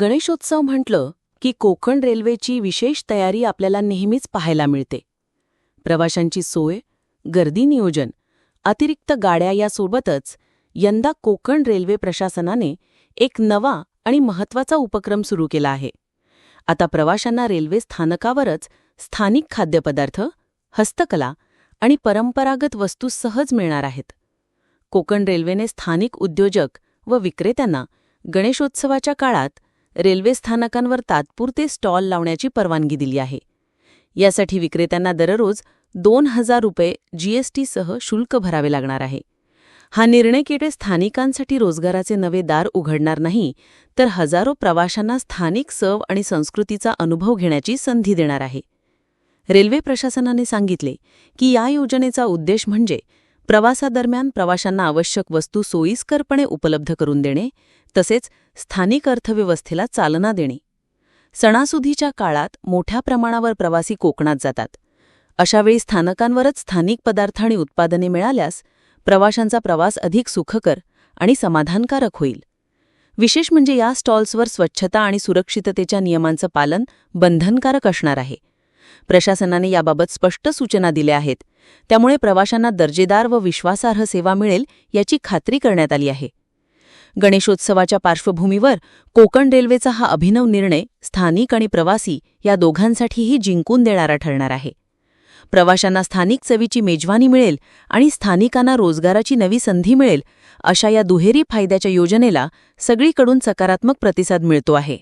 गणेशोत्सव म्हटलं की कोकण रेल्वेची विशेष तयारी आपल्याला नेहमीच पाहायला मिळते. प्रवाशांची सोय गर्दी नियोजन अतिरिक्त गाड्या यासोबतच यंदा कोकण रेल्वे प्रशासनाने एक नवा आणि महत्त्वाचा उपक्रम सुरू केला आहे. आता प्रवाशांना रेल्वे स्थानकावरच स्थानिक खाद्यपदार्थ हस्तकला आणि परंपरागत वस्तू सहज मिळणार आहेत. कोकण रेल्वेने स्थानिक उद्योजक व विक्रेत्यांना गणेशोत्सवाच्या काळात रेल्वे स्थानकांवर तात्पुरते स्टॉल लावण्याची परवानगी दिली आहे. यासाठी विक्रेत्यांना दररोज दोन हजार रुपये जीएसटीसह शुल्क भरावे लागणार आहे. हा निर्णय केवळ स्थानिकांसाठी रोजगाराचे नवे दार उघडणार नाही तर हजारो प्रवाशांना स्थानिक सव आणि संस्कृतीचा अनुभव घेण्याची संधी देणार आहे. रेल्वे प्रशासनाने सांगितले की या योजनेचा उद्देश म्हणजे प्रवासादरम्यान प्रवाशांना आवश्यक वस्तू सोयीस्करपणे उपलब्ध करून देणे तसेच स्थानिक अर्थव्यवस्थेला चालना देणे. सणासुदीच्या काळात मोठ्या प्रमाणावर प्रवासी कोकणात जातात. अशावेळी स्थानकांवरच स्थानिक पदार्थ आणि उत्पादने मिळाल्यास प्रवाशांचा प्रवास अधिक सुखकर आणि समाधानकारक होईल. विशेष म्हणजे या स्टॉल्सवर स्वच्छता आणि सुरक्षिततेच्या नियमांचं पालन बंधनकारक असणार आहे. प्रशासनाने याबाबत स्पष्ट सूचना दिल्या आहेत. त्यामुळे प्रवाशांना दर्जेदार व विश्वासार्ह सेवा मिळेल याची खात्री करण्यात आली आहे. गणेशोत्सवाच्या पार्श्वभूमीवर कोकण रेल्वेचा हा अभिनव निर्णय स्थानिक आणि प्रवासी या दोघांसाठीही जिंकून देणारा ठरणार आहे. प्रवाशांना स्थानिक चवीची मेजवानी मिळेल आणि स्थानिकांना रोजगाराची नवी संधी मिळेल अशा या दुहेरी फायद्याच्या योजनेला सगळीकडून सकारात्मक प्रतिसाद मिळतो आहे.